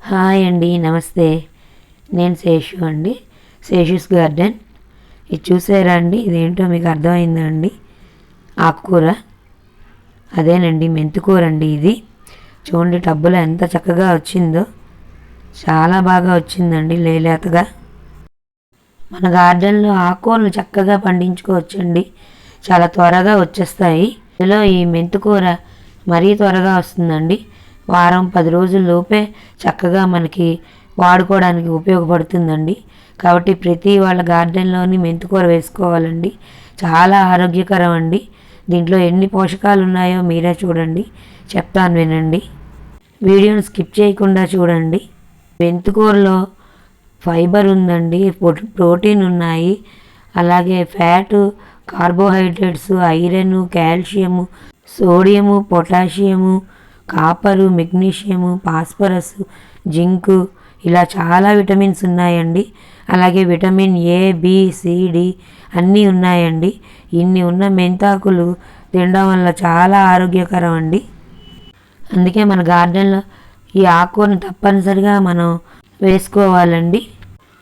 Hi అండి నమస్తే. నేను శేషు అండి శేషుస్ గార్డెన్. ఇది చూసారా అండి? ఇదేంటో మీకు అర్థమైందా అండి? ఆకుకూర. అదేనండి మెంతికూర అండి ఇది. చూడండి టబ్బులో ఎంత చక్కగా వచ్చిందో. చాలా బాగా వచ్చిందండి లేలేతగా. మన గార్డెన్లో ఆకుకూరలు చక్కగా పండించుకోవచ్చండి. చాలా త్వరగా వచ్చేస్తాయి. ఇందులో ఈ మెంతికూర మరీ త్వరగా వస్తుందండి. వారం పది రోజుల్లోపే చక్కగా మనకి వాడుకోవడానికి ఉపయోగపడుతుందండి. కాబట్టి ప్రతి వాళ్ళ గార్డెన్లోని మెంతికూర వేసుకోవాలండి. చాలా ఆరోగ్యకరం అండి దీంట్లో ఎన్ని పోషకాలు ఉన్నాయో మీరే చూడండి. చెప్తాను వినండి. వీడియోని స్కిప్ చేయకుండా చూడండి. మెంతికూరలో ఫైబర్ ఉందండి. ప్రోటీన్ ఉన్నాయి. అలాగే fat carbohydrates iron calcium sodium potassium copper magnesium phosphorus zinc ఇలా చాలా విటమిన్స్ ఉన్నాయండి. అలాగే విటమిన్ ఏ బి సిడి అన్నీ ఉన్నాయండి. ఇన్ని ఉన్న మెంతాకులు తినడం వల్ల చాలా ఆరోగ్యకరం అండి అందుకే మన గార్డెన్లో ఈ ఆకుని తప్పనిసరిగా మనం వేసుకోవాలండి.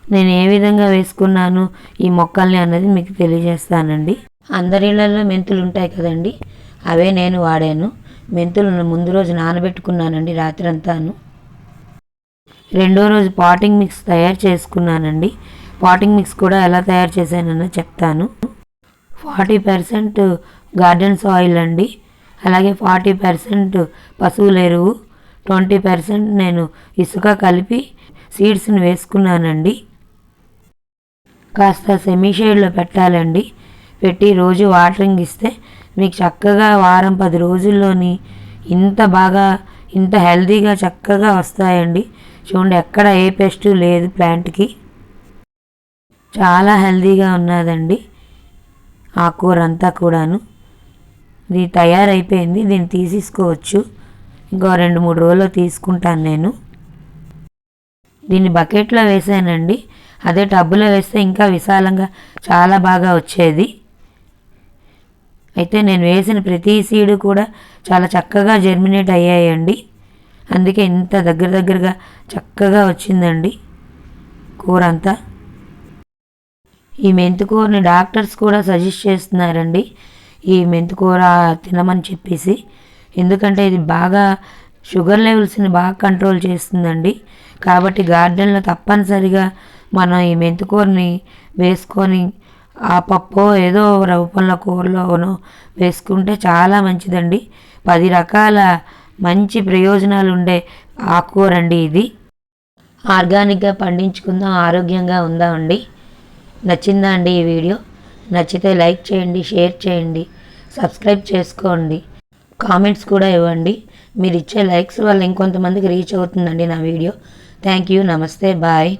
నేను ఏ విధంగా వేసుకున్నాను ఈ మొక్కల్ని అన్నది మీకు తెలియజేస్తానండి. అందరిళ్ళల్లో మెంతులు ఉంటాయి కదండి అవే నేను వాడాను. మెంతులను ముందు రోజు నానబెట్టుకున్నానండి రాత్రి అంతాను రెండో రోజు పాటింగ్ మిక్స్ తయారు చేసుకున్నానండి. పాటింగ్ మిక్స్ కూడా ఎలా తయారు చేశానో చెప్తాను. ఫార్టీ పర్సెంట్ గార్డెన్ సాయిల్ అండి. అలాగే ఫార్టీ పర్సెంట్ పశువుల ఎరువు ట్వంటీ పర్సెంట్ నేను ఇసుక కలిపి సీడ్స్ని వేసుకున్నానండి. కాస్త సెమీ షేడ్లో పెట్టాలండి. పెట్టి రోజు వాటరింగ్ ఇస్తే మీకు చక్కగా వారం పది రోజుల్లోని ఇంత బాగా ఇంత హెల్దీగా చక్కగా వస్తాయండి. చూడండి ఎక్కడ ఏ పెస్ట్ లేదు ప్లాంట్కి. చాలా హెల్తీగా ఉన్నదండి ఆ కూర అంతా కూడాను. ఇది తయారైపోయింది దీన్ని తీసేసుకోవచ్చు. ఇంకో రెండు మూడు రోజుల్లో తీసుకుంటాను నేను. దీన్ని బకెట్లో వేసానండి. అదే టబ్బులో వేస్తే ఇంకా విశాలంగా చాలా బాగా వచ్చేది. అయితే నేను వేసిన ప్రతి సీడ్ కూడా చాలా చక్కగా జర్మినేట్ అయ్యాయండి. అందుకే ఇంత దగ్గర దగ్గరగా చక్కగా వచ్చిందండి కూర అంతా. ఈ మెంతికూరని డాక్టర్స్ కూడా సజెస్ట్ చేస్తున్నారండి. ఈ మెంతికూర తినమని చెప్పేసి. ఎందుకంటే ఇది బాగా షుగర్ లెవెల్స్ని బాగా కంట్రోల్ చేస్తుందండి. కాబట్టి గార్డెన్లో తప్పనిసరిగా మనం ఈ మెంతికూరని వేసుకొని ఆ పప్పు ఏదో రూపంలో కూరలోనో వేసుకుంటే చాలా మంచిదండి. పది రకాల మంచి ప్రయోజనాలు ఉండే ఆకుకూర అండి ఇది. ఆర్గానిక్గా పండించుకుందాం ఆరోగ్యంగా ఉందామండి. నచ్చిందా అండి ఈ వీడియో? నచ్చితే లైక్ చేయండి షేర్ చేయండి సబ్స్క్రైబ్ చేసుకోండి. కామెంట్స్ కూడా ఇవ్వండి. మీరు ఇచ్చే లైక్స్ వల్ల ఇంకొంతమందికి రీచ్ అవుతుందండి నా వీడియో. థ్యాంక్ యూ నమస్తే బాయ్.